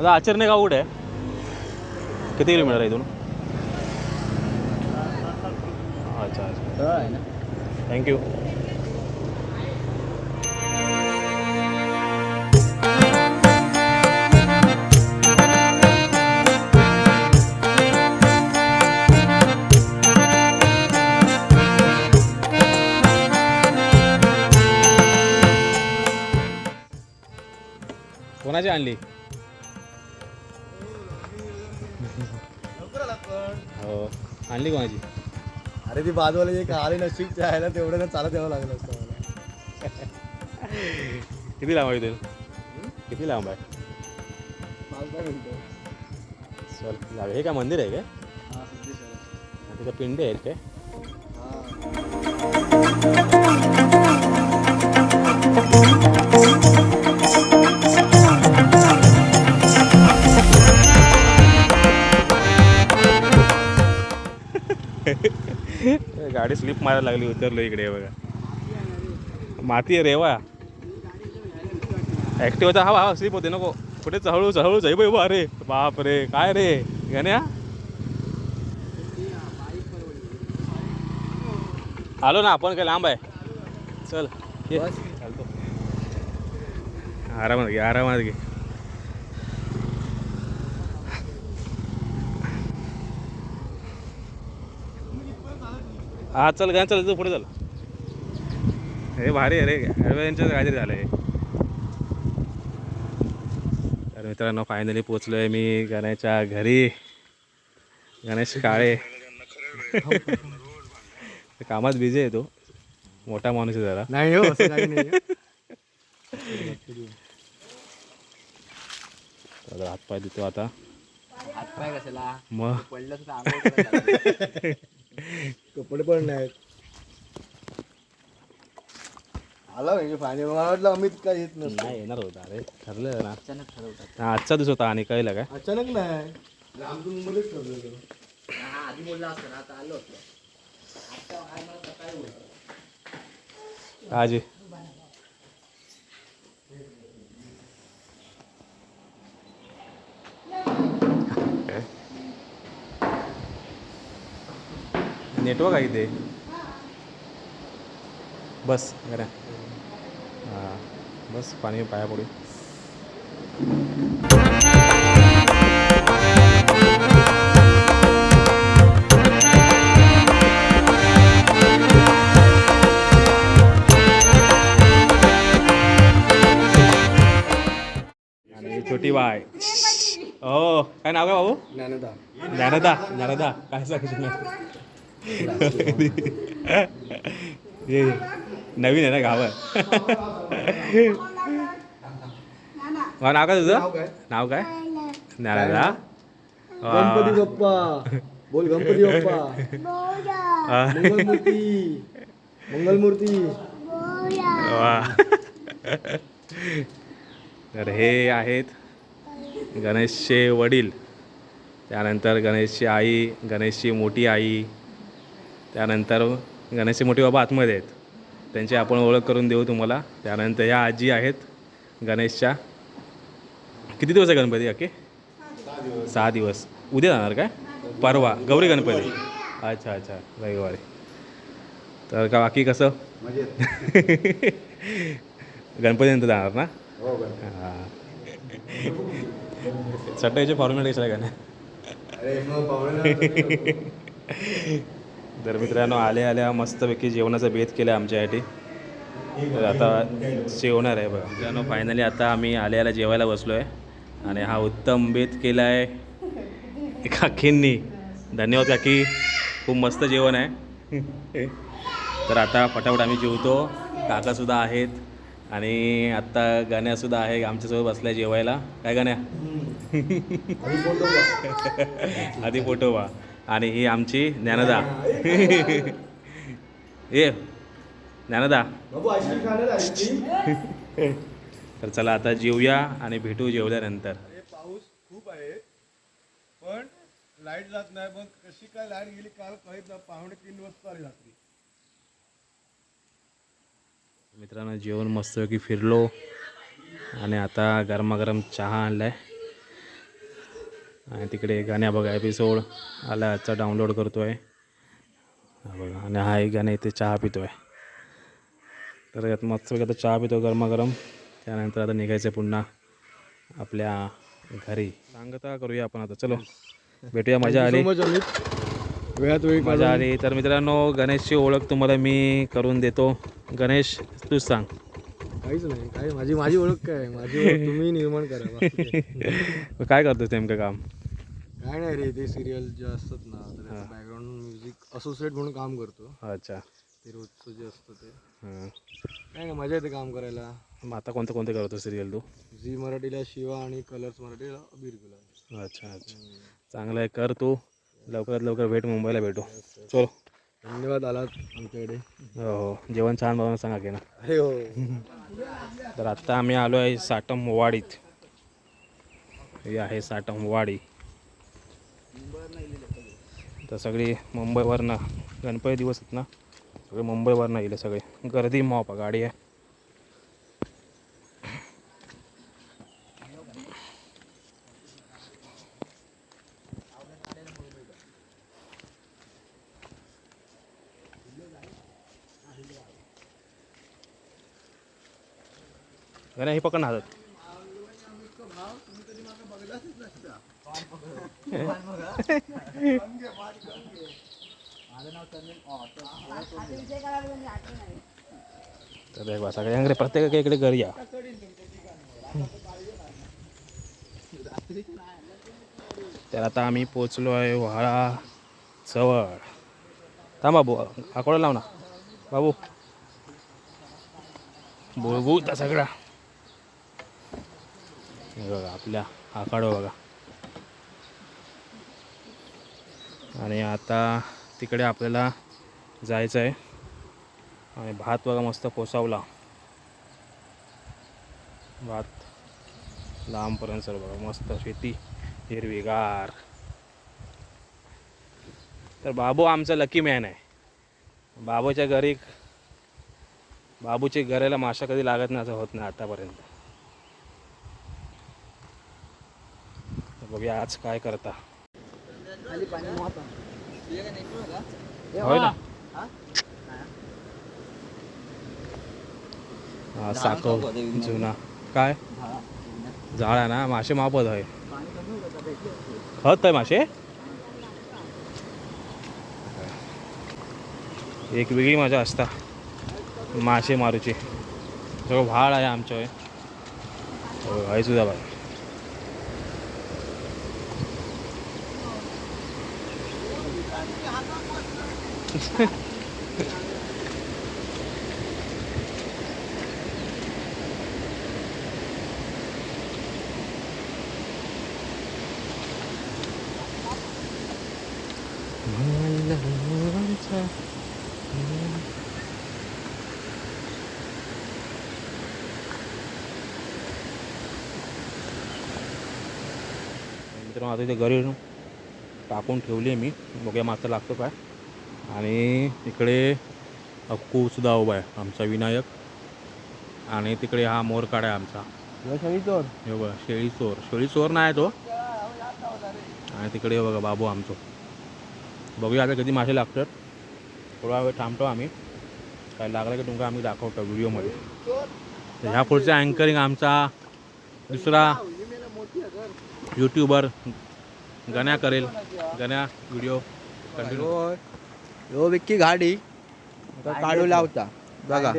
आता आचरणे गाव कुठे आहे? किती किलोमीटर आहे इथून? अच्छा अच्छा. थँक्यू कोणाची आणली? आणली कोणाची? अरे ती बाजूला एक आले नशीब ना तेवढं ना चालत यावं लागलं असतं मला. किती लांब आहे किती लांब आहे? पाच दहा मिनिटं. चल हे काय मंदिर आहे काय? हा सिद्धेश्वर तिथं पिंडे आहेत काय? हा. गाडी स्लिप मारायला लागली उतरलो इकडे हे बघा. माती आहे रेवा ॲक्टिव्हचा हवा हा स्लिप होते नको. कुठे चहळू चहळू जाई बाई अरे बाप रे काय रे? गण्या आलो ना आपण काय लांब आहे. चल ये. चालतो आरामात घे आरामात घे. हा चल गाय चल पुढे चल. हे भारी आहे रे ॲडव्हेंचर काहीतरी झालं आहे तर मित्रांनो फायनली पोचलो आहे मी गण्याच्या घरी. गणेश काळे. कामात बिझी आहे तो. मोठा माणूस आहे जरा. नाही हो असं काही नाही. तर हातपाय देतो आता. हातपाय कशाला? मग. पडलं तर कपडे पण नाहीत आला म्हणजे फायनल मला वाटलं अमित काय येत नसतं. नाही येणार होता. अरे ठरलं ना. अचानक ठरवतात. हा, आजचा दिवस होता आणि कळलं काय? अचानक नाही. आधी बोलला असतं ना आता आलो आजी. नेटवर्क आहे इथे. बस गड्या हां बस पाणी पाया पडू छोटी बाय. हो काय नाव काय बाबू? ज्ञानदा. ज्ञानदा ज्ञानदा. काय सांगशील? हे नवीन आहे ना गावात. नाव काय तुझं? नाव काय? वा. गणपती बाप्पा. बोल गणपती बाप्पा. मंगलमूर्ती. तर हे आहेत गणेशचे वडील. त्यानंतर गणेशची आई गणेशची मोठी आई त्यानंतर गणेशचे मोठे बाबा आतमध्ये आहेत. त्यांची आपण ओळख करून देऊ तुम्हाला. त्यानंतर या आजी आहेत गणेशच्या. किती दिवस आहे गणपती अके सहा दिवस. उद्या जाणार काय? परवा. गौरी गणपती. अच्छा अच्छा. रविवारी. तर का बाकी कसं गणपतीनंतर जाणार ना? हो चटईचे फॉर्मॅट कशाला का नाही? तर मित्रांनो आल्या आल्या मस्तपैकी जेवणाचा बेत केला आमच्यासाठी. तर आता जेवणार आहे बघा. मित्रांनो फायनली आता आम्ही आल्याला जेवायला बसलो आहे आणि हा उत्तम बेत केला आहे काकींनी. धन्यवाद काकी खूप मस्त जेवण आहे. तर आता फटाफट आम्ही जेवतो. काकासुद्धा आहेत. आणि आत्ता गाण्यासुद्धा आहे आमच्यासोबत बसलाय जेवायला. काय गाण्या. आधी फोटो वा आणि ही आमची ज्ञानदा. ये. ज्ञानदा. तर चला आता जेवूया आणि भेटू जेवल्यानंतर. पाऊस खूप आहे पण लाइट जात नाही. पण कशी काय लाइट गेली? काल कळत ना पावणे तीन वाजता आली रात्री. मित्रांनो जेवण मस्तपैकी फिरलो आणि आता गरमागरम चहा आणलाय. आणि तिकडे गाण्या बघा एपिसोड आला आजचा डाउनलोड करतोय. हा बघा आणि हा एक गाणं इथे चहा पितोय. तर यात मस्तपैकी आता चहा पितो गरमागरम. त्यानंतर आता निघायचं पुन्हा आपल्या घरी. सांगता करूया आपण आता चलो. भेटूया मजा आली. वेळात वेळी मजा आली. तर मित्रांनो गणेशची ओळख तुम्हाला मी करून देतो. गणेश तूच सांग. काहीच नाही काय? माझी माझी ओळख काय? आहे? माझी तुम्ही निर्माण करा काय. काय करतोस नेमकं काम? काय नाही रे ते सिरियल जे असतात ना तर बॅकग्राऊंड म्युझिक असोसिएट म्हणून काम करतो. अच्छा. ते रोजचं जे असतं ते. हां. काय नाही मजा येते काम करायला. मग आता कोणतं कोणते करतो सिरियल तू? झी मराठीला शिवा आणि कलर्स मराठीला अबीर गुलाल. अच्छा अच्छा. चांगलं आहे कर तू. लवकरात लवकर भेट मुंबईला भेटू. चल. धन्यवाद आलात आमच्याकडे. हो हो. जेवण छान बनवून सांगा की ना. अरे हो. तर आत्ता आम्ही आलो आहे साटम वाडीत. ही आहे साटम वाडी. तर सगळी मुंबईवरनं गणपती दिवस आहेत ना? सगळे मुंबईवरनं येईल सगळे. गर्दी मॉप गाडी आहे. गण्या हे पकड हातात. तर बघा सगळ्यांकडे प्रत्येकाकडे इकडे घरी या तर आता आम्ही पोचलो आहे व्हाळा जवळ। थांब बाबू आकोडा लाव ना। बाबू बुळबुळता सगळा बघा आपल्या आखाडो बघा। आणि आता तिकडे आपल्याला जायचं आहे आणि भात बघा मस्त पोसावला भात लांबपर्यंत सर बघा मस्त शेती हिरवीगार. तर बाबू आमचा लकी मॅन आहे. बाबूच्या घरी बाबूच्या घराला माशा कधी लागत नाही असं होत नाही आतापर्यंत. तर बघूया आज काय करता. होय ना. हा. साखव जुना. काय? झाड आहे ना मासे मापत आहे. खत आहे मासे. एक वेगळी मजा असता मासे मारूची सगळं व्हाळ आहे आमच्या. आहे सुद्धा बाई. मित्रांनो आता इथे घरी टाकून ठेवली आहे मी. बघूया मात्र लागतो काय. आणि इकडे अक्कू सुद्धा उभा आहे आमचा विनायक. आणि तिकडे हा मोरकाडा आहे आमचा. हे बघा शेळी चोर. शेळी चोर नाही तो. आणि तिकडे हे बघा बाबू आमचो. बघूया आता कधी मासे लागतात. थोडा वेळ थांबतो आम्ही. काय लागलं की तुमका आम्ही दाखवतो व्हिडिओमध्ये. तर ह्या पुढचा अँकरिंग आमचा दुसरा यूट्यूबर गण्या करेल. गण्या व्हिडिओ कंटिन्यू यो विक्की गाडी. काढू लावता. बघा.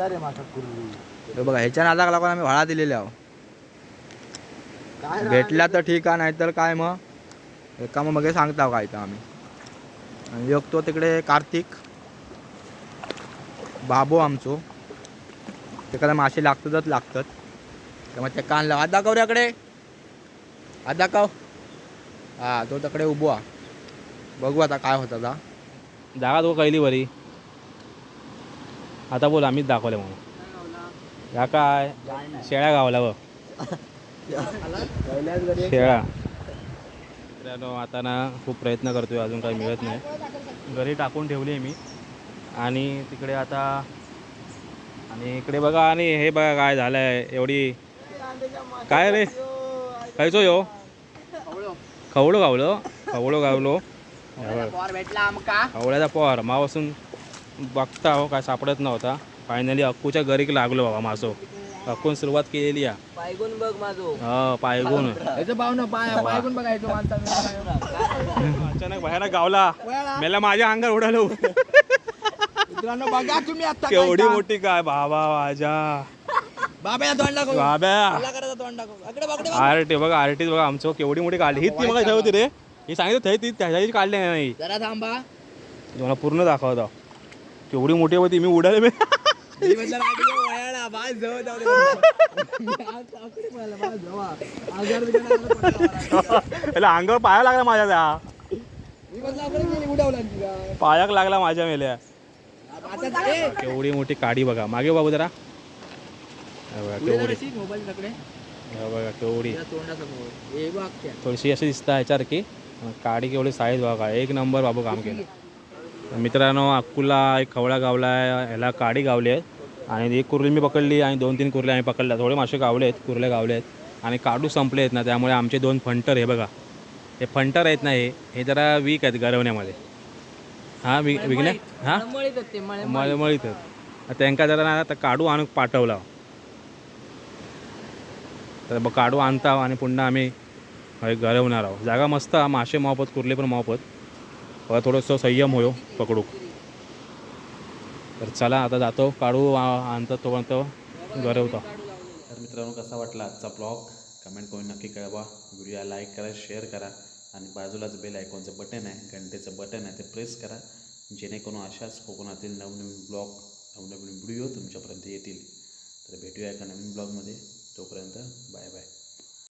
रे माझा कुर्ली हे बघा ह्याच्या नादाक लागून आम्ही भाडा दिलेले आहो. भेटला तर ठीक आहे नाहीतर काय मग? एका मग सांगता काय तर आम्ही. आणि तो तिकडे कार्तिक. बाबू आमचो. तिकडे मासे लागतातच लागतात. त्यामुळे ते कान लाव. दाखव रे हात दाखव. हा तो तकडे उभो. हा बघू आता काय होतं आता. जागा तो कैली बरी. आता बोल आम्हीच दाखवले म्हणून. या काय? शेळ्या गावला बघ. शेळा मित्रांनो आता ना खूप प्रयत्न करतोय अजून काही मिळत नाही. घरी टाकून ठेवली आहे मी. आणि तिकडे आता आणि इकडे बघा आणि हे बघा काय झालंय एवढी काय रे? खायचो यो. खवळो गावलो. खवळो गावलो. बघ. भेटला आमका. आवळ्याचा पोहार मावासून बघता हो काय सापडत नव्हता. फायनली अक्कूच्या घरीक लागलो बाबा मासो. अक्कून सुरुवात केलेली आहे. पायगुण बघ माझो हा पायगुण. पायगुण बघायचो अचानक भयानक गावला. मेला माझ्या अंगावर उडालो. मित्रांनो बघा तुम्ही आता केवढी मोठी काय बाबा माझ्या. बाबा तोंड दाखव. बाब्या. करायचा तोंड दाखव. अकडे बघ आरटी बघा. आरटी बघा आमचं केवढी मोठी काढली. ही ती मग होती रे. ही सांगितलं थंय ती त्याची काढली नाही जरा थांबा. तुम्हाला पूर्ण दाखवतो. केवढी मोठी होती मी उडाले मी. मी म्हटलं राठी वयाला बाय जवळ जाऊ दे. मला बाय जवळ आजार याला अंगावर पाया लागला माझ्या त्या. मी म्हटलं आपण गेली उडवला तिला पायाक लागला माझ्या मेल्या. आता ए केवढी मोठी काडी बघा. मागे बाबू जरा. मोबाईल तकडे हे बघा केवढी. तोंडासमोर. हे बघ त्या. थोडीशी अशी दिसतं ह्याच्यासारखी पण काडी केवढी साईज बघा एक नंबर बाबू काम केलं. तर मित्रांनो अक्कूला एक खवळा गावला आहे ह्याला काडी गावली आहेत आणि एक कुर्ली मी पकडली आणि दोन तीन कुर्ले आम्ही पकडल्या. थोडे मासे गावले आहेत कुर्ले गावले आहेत. आणि काडू संपले आहेत ना त्यामुळे आमचे दोन फंटर हे बघा. हे फंटर आहेत ना हे हे जरा वीक आहेत गरवण्यामध्ये. हां विक विकण्या? हां? मळमळीत त्यांका जरा ना आता काढू आणून पाठवला. तर मग काढू आणता आणि पुन्हा आम्ही घरवणार गरवणार आहोत. जागा मस्त मासे मावपत कुर्ले पण मावपत. थोडंसं संयम होयो पकडू तर चला आता जातो काढू आ- आणतो तोपर्यंत गरवतो तर मित्रांनो कसा वाटला आजचा ब्लॉग कमेंट करून नक्की कळवा. व्हिडिओ लाईक करा शेअर करा. आणि बाजूलाच बेल आयकॉनचं बटन आहे घंटेचं बटन आहे ते प्रेस करा. जेणेकरून अशाच कोकणातील नवनवीन ब्लॉग नवनवीन व्हिडिओ तुमच्यापर्यंत येतील. तर भेटूया एका नवीन ब्लॉगमध्ये तोपर्यंत बाय बाय.